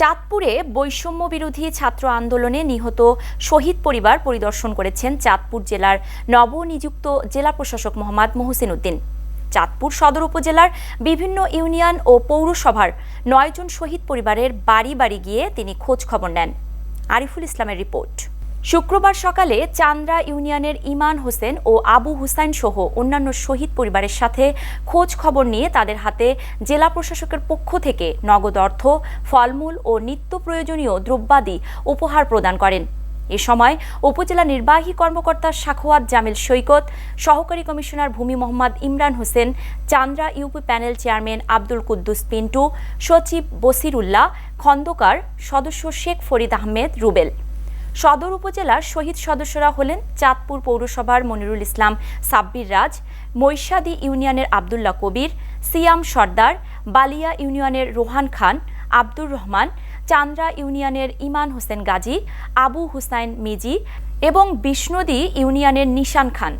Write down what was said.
চাঁদপুরে বৈষম্য বিরোধী ছাত্র আন্দোলনে নিহত শহীদ পরিবার পরিদর্শন করেছেন চাঁদপুর জেলার নবনিযুক্ত জেলা প্রশাসক মোহাম্মদ মহসিন উদ্দিন চাঁদপুর সদর উপজেলার বিভিন্ন ইউনিয়ন ও পৌরসভার নয়জন শহীদ পরিবারের বাড়ি বাড়ি গিয়ে তিনি খোঁজ খবর নেন। আরিফুল ইসলামের রিপোর্ট। শুক্রবার সকালে চান্দ্রা ইউনিয়নের ইমান হোসেন ও আবু হুসাইন সহ অন্যান্য শহীদ পরিবারের সাথে খোঁজ খবর নিয়ে তাদের হাতে জেলা প্রশাসকের পক্ষ থেকে নগদ অর্থ, ফলমূল ও নিত্য প্রয়োজনীয় দ্রব্যাদি উপহার প্রদান করেন। এ সময় উপজেলা নির্বাহী কর্মকর্তা সাখোয়াত জামিল সৈকত, সহকারী কমিশনার ভূমি Mohammad Imran Hossain, Chandra UP panel chairman Abdul Kuddus Pintu, সচিব বসিরুল্লাহ, খন্দকার সদস্য শেখ ফরিদ আহমেদ রুবেল। সদর উপজেলার শহীদ সদস্যরা হলেন চাঁদপুর পৌরসভার মনিরুল ইসলাম, সাব্বির রাজ, মৈশাদি ইউনিয়নের আবদুল্লাহ কবির, সিয়াম সর্দার, বালিয়া ইউনিয়নের রোহান খান, আব্দুর রহমান, চান্দ্রা ইউনিয়নের ইমান হোসেন গাজী, আবু হুসাইন মিজি এবং বিষ্ণুদি ইউনিয়নের নিশান খান।